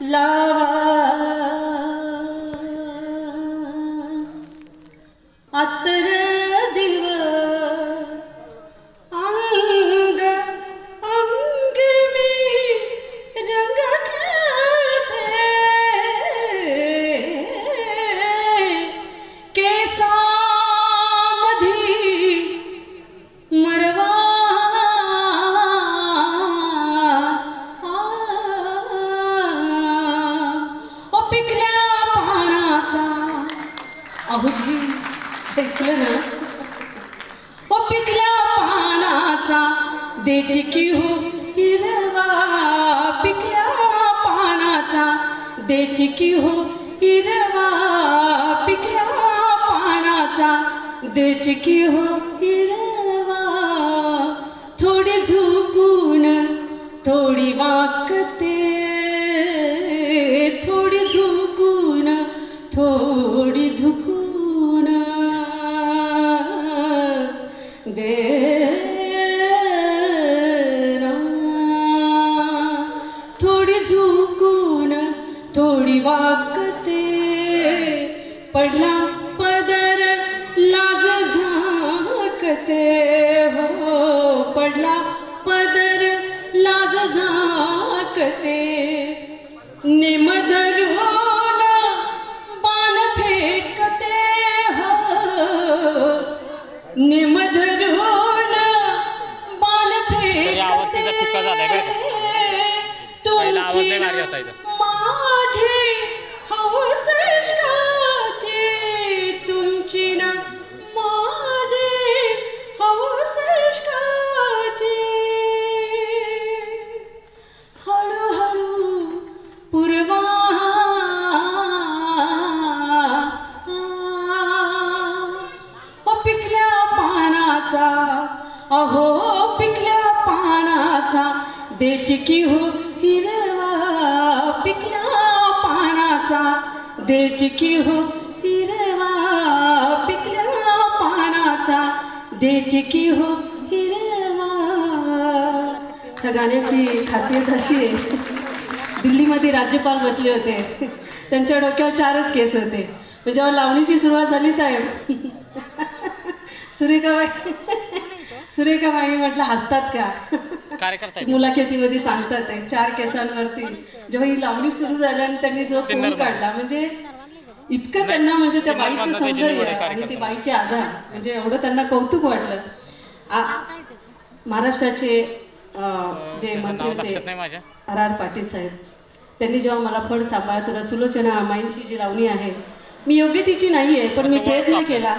love अहुजी ऐकलं ना ओ पिकल्या पानाचा देटिकी हो हिरवा. पिकल्या पानाचा देटिकी हो हिरवा. पिकल्या पानाचा देटिकी हो हिरवा. थोडी झुकून थोडी थोडी वाकते पडला पदर लाज झाकते. हो पडला पदर लाज झाकते. निमधर बाण फेकते. हो निमधर बाण फेकते. तिचा पानाचा अहो पिकल्या पानाचा देटकी हो हिरवा पिकल्या पानाचा देटकी हो हिरवा पिकल्या पानाचा देटकी हो हिरवा. ह्या गाण्याची खासियत अशी आहे दिल्लीमध्ये राज्यपाल बसले होते. त्यांच्या डोक्यावर चारच केस होते. म्हणजे लावणीची सुरुवात झाली साहेब. सुरेखाबाई. सुरेखाबाई म्हटलं हसतात का. मुलाखतीमध्ये सांगतात ते चार केसांवरती. जेव्हा ही लावणी सुरू झाल्याने त्यांनी जो फोन काढला म्हणजे इतकं त्यांना म्हणजे त्या बाईचं सौंदर्य आणि ते. बाईचे आधार म्हणजे एवढं त्यांना कौतुक वाटलं. महाराष्ट्राचे जे मंत्री होते नाही माझ्या. आर आर पाटील साहेब. त्यांनी जेव्हा मला फड सांभाळा तुला सुलोचना माईंची जी लावणी आहे मी योग्य तिची नाही आहे पण मी प्रयत्न केला.